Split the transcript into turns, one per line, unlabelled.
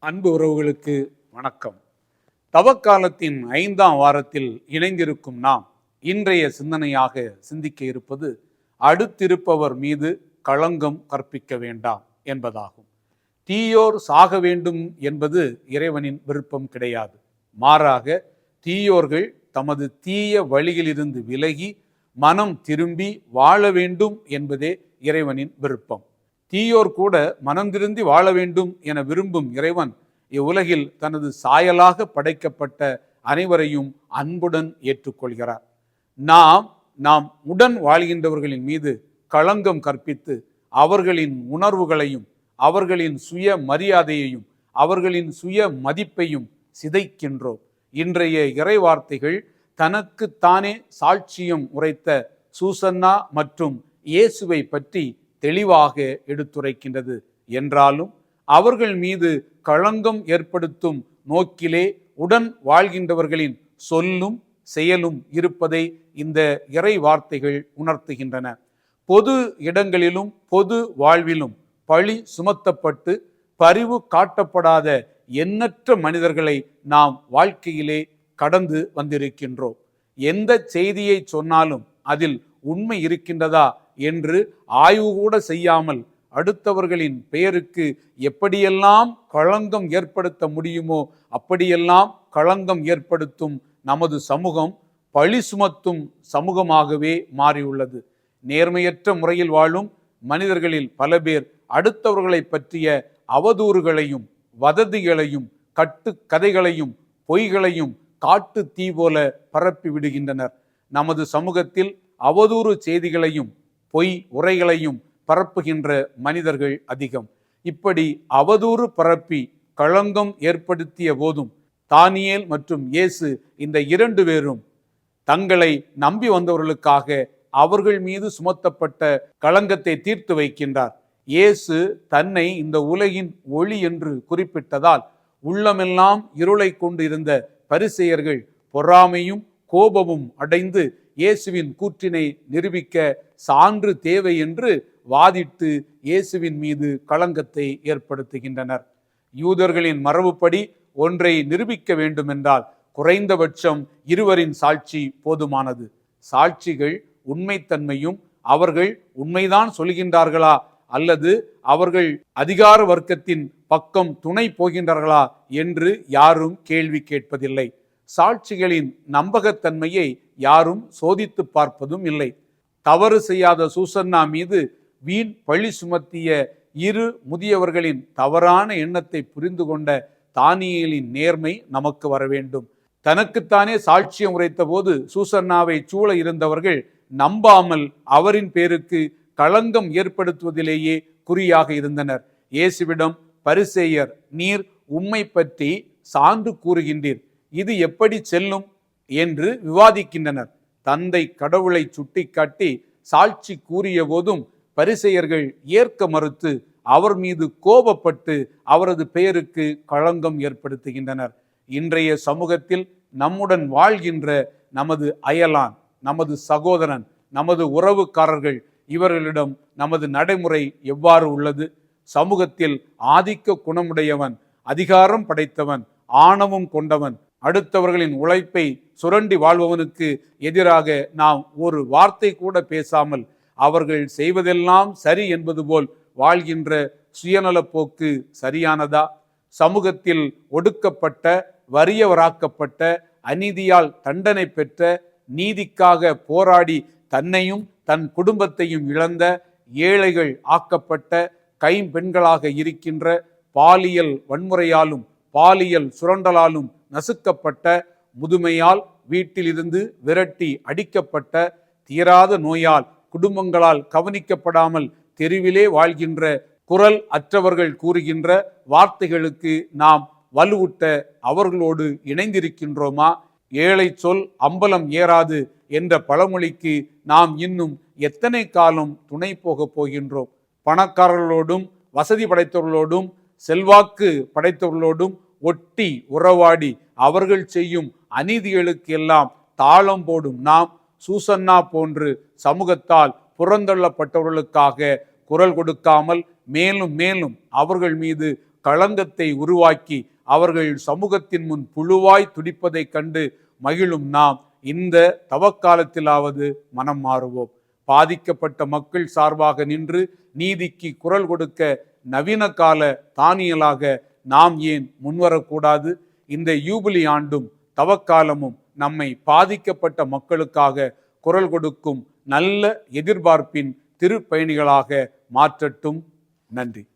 அன்பு உறவுகளுக்கு வணக்கம். தவக்காலத்தின் ஐந்தாம் வாரத்தில் இணைந்திருக்கும் நாம் இன்றைய சிந்தனையாக சிந்திக்க இருப்பது அடுத்திருப்பவர் மீது களங்கம் கற்பிக்க வேண்டாம் என்பதாகும். தீயோர் சாக வேண்டும் என்பது இறைவனின் விருப்பம் கிடையாது. மாறாக தீயோர்கள் தமது தீய வழியிலிருந்து விலகி மனம் திரும்பி வாழ வேண்டும் என்பதே இறைவனின் விருப்பம். தீயோர் கூட மனம் திருந்தி வாழ வேண்டும் என விரும்பும் இறைவன் இவ்வுலகில் தனது சாயலாக படைக்கப்பட்ட அனைவரையும் அன்புடன் ஏற்றுக்கொள்கிறார். நாம் நாம் உடன் வாழ்கின்றவர்களின் மீது களங்கம் கற்பித்து அவர்களின் உணர்வுகளையும் அவர்களின் சுய மரியாதையையும் அவர்களின் சுய மதிப்பையும் சிதைக்கின்றோம். இன்றைய இறைவார்த்தைகள் தனக்குத்தானே சாட்சியம் உரைத்த சூசன்னா மற்றும் இயேசுவை பற்றி தெளிவாக எடுத்துரைக்கின்றது. என்றாலும் அவர்கள் மீது களங்கம் ஏற்படுத்தும் நோக்கிலே உடன் வாழ்கின்றவர்களின் சொல்லும் செயலும் இருப்பதை இந்த இறை வார்த்தைகள் உணர்த்துகின்றன. பொது இடங்களிலும் பொது வாழ்விலும் பழி சுமத்தப்பட்டு பரிவு காட்டப்படாத எண்ணற்ற மனிதர்களை நாம் வாழ்க்கையிலே கடந்து வந்திருக்கின்றோம். எந்த செய்தியை சொன்னாலும் அதில் உண்மை இருக்கின்றதா என்று ஆய்வு கூட செய்யாமல் அடுத்தவர்களின் பெயருக்கு எப்படியெல்லாம் களங்கம் ஏற்படுத்த முடியுமோ அப்படியெல்லாம் களங்கம் ஏற்படுத்தும் நமது சமூகம் பழி சுமத்தும் சமூகமாகவே மாறியுள்ளது. நேர்மையற்ற முறையில் வாழும் மனிதர்களில் பல பேர் அடுத்தவர்களை பற்றிய அவதூறுகளையும் வதந்திகளையும் கட்டு கதைகளையும் பொய்களையும் காட்டு தீ போல பரப்பி விடுகின்றனர் நமது சமூகத்தில் அவதூறு செய்திகளையும் பொய் உரைகளையும் பரப்புகின்ற மனிதர்கள் அதிகம். இப்படி அவதூறு பரப்பி களங்கம் ஏற்படுத்திய போதும் தானியேல் மற்றும் இயேசு இந்த இரண்டு பேரும் தங்களை நம்பி வந்தவர்களுக்காக அவர்கள் மீது சுமத்தப்பட்ட களங்கத்தை தீர்த்து வைக்கின்றார். இயேசு தன்னை இந்த உலகின் ஒளி என்று குறிப்பிட்டதால் உள்ளமெல்லாம் இருளை கொண்டு இருந்த பரிசெயர்கள் பொறாமையும் கோபமும் அடைந்து இயேசுவின் கூற்றினை நிரூபிக்க சான்று தேவை என்று வாதிட்டு இயேசுவின் மீது களங்கத்தை ஏற்படுத்துகின்றனர். யூதர்களின் மரபுப்படி ஒன்றை நிரூபிக்க வேண்டுமென்றால் குறைந்தபட்சம் இருவரின் சாட்சி போதுமானது. சாட்சிகள் உண்மைத்தன்மையும் அவர்கள் உண்மைதான் சொல்கின்றார்களா அல்லது அவர்கள் அதிகார வர்க்கத்தின் பக்கம் துணை போகின்றார்களா என்று யாரும் கேள்வி கேட்பதில்லை. சாட்சிகளின் நம்பகத்தன்மையை யாரும் சோதித்து பார்ப்பதும் இல்லை. தவறு செய்யாத சூசன்னா மீது வீண் பழி சுமத்திய இரு முதியவர்களின் தவறான எண்ணத்தை புரிந்து கொண்ட தானியலின் நேர்மை நமக்கு வர வேண்டும். தனக்குத்தானே சாட்சியம் உரைத்த போது சூசன்னாவை சூழ இருந்தவர்கள் நம்பாமல் அவரின் பேருக்கு களங்கம் ஏற்படுத்துவதிலேயே குறியாக இருந்தனர். இயேசுவிடம் பரிசேயர் நீர் உம்மை பற்றி சான்று கூறுகின்றீர். இது எப்படி செல்லும் என்று விவாதிக்கின்றனர். தந்தை கடவுளை சுட்டிக்காட்டி சாட்சி கூறிய போதும் பரிசெயர்கள் ஏற்க மறுத்து அவர் மீது கோபப்பட்டு அவரது பெயருக்கு களங்கம் ஏற்படுத்துகின்றனர். இன்றைய சமூகத்தில் நம்முடன் வாழ்கின்ற நமது அயலான் நமது சகோதரன் நமது உறவுக்காரர்கள் இவர்களிடம் நமது நடைமுறை எவ்வாறு உள்ளது? சமூகத்தில் ஆதிக்க குணமுடையவன் அதிகாரம் படைத்தவன் ஆணவம் கொண்டவன் அடுத்தவர்களின் உழைப்பை சுரண்டி வாழ்பவனுக்கு எதிராக நாம் ஒரு வார்த்தை கூட பேசாமல் அவர்கள் செய்வதெல்லாம் சரி என்பது போல் வாழ்கின்ற சுயநலப் போக்கு சரியானதா? சமூகத்தில் ஒடுக்கப்பட்ட வறியவராக்கப்பட்ட அநீதியால் தண்டனை பெற்ற நீதிக்காக போராடி தன்னையும் தன் குடும்பத்தையும் இழந்த ஏழைகள் ஆக்கப்பட்ட கைம்பெண்களாக இருக்கின்ற பாலியல் வன்முறையாலும் பாலியல் சுரண்டலாலும் நசுக்கப்பட்ட முதுமையால் வீட்டிலிருந்து விரட்டி அடிக்கப்பட்ட தீராத நோயால் குடும்பங்களால் கவனிக்கப்படாமல் தெருவிலே வாழ்கின்ற குரல் அற்றவர்கள் கூறுகின்ற வார்த்தைகளுக்கு நாம் வலுவூட்ட அவர்களோடு இணைந்திருக்கின்றோமா? ஏழை சொல் அம்பலம் ஏறாது என்ற பழமொழிக்கு நாம் இன்னும் எத்தனை காலம் துணை போகப் போகின்றோம்? பணக்காரர்களோடும் வசதி படைத்தவர்களோடும் செல்வாக்கு படைத்தவர்களோடும் ஒட்டி உறவாடி அவர்கள் செய்யும் அநீதிகளுக்கு எல்லாம் தாளம் போடும் நாம் சூசன்னா போன்று சமூகத்தால் புறந்தள்ளப்பட்டவர்களுக்காக குரல் கொடுக்காமல் மேலும் மேலும் அவர்கள் மீது களங்கத்தை உருவாக்கி அவர்கள் சமூகத்தின் முன் புழுவாய் துடிப்பதைக் கண்டு மகிழும் நாம். இந்த தவக்காலத்திலாவது மனம் மாறுவோம். பாதிக்கப்பட்ட மக்கள் சார்பாக நின்று நீதிக்கு குரல் கொடுக்க நவீன கால தானியலாக நாம் ஏன் முன்வரக்கூடாது? இந்த யூபிலி ஆண்டும் தவக்காலமும் நம்மை பாதிக்கப்பட்ட மக்களுக்காக குரல் கொடுக்கும் நல்ல எதிர்பார்ப்பின் திருப்பயணிகளாக மாற்றட்டும். நன்றி.